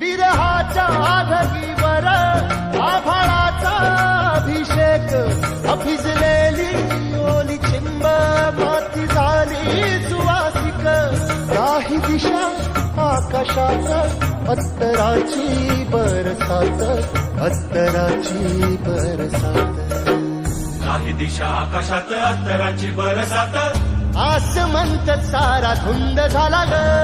विरहाच्या आधगीवर आभाळाचा अभिषेक. अभिजलेली ओली चिंब माती झाली सुवासिक. काही दिशा आकाशात अत्तराची बरसात अत्तराची बरसात. काही दिशा आकाशात अत्तराची बरसात. आसमंत सारा धुंद झाला ग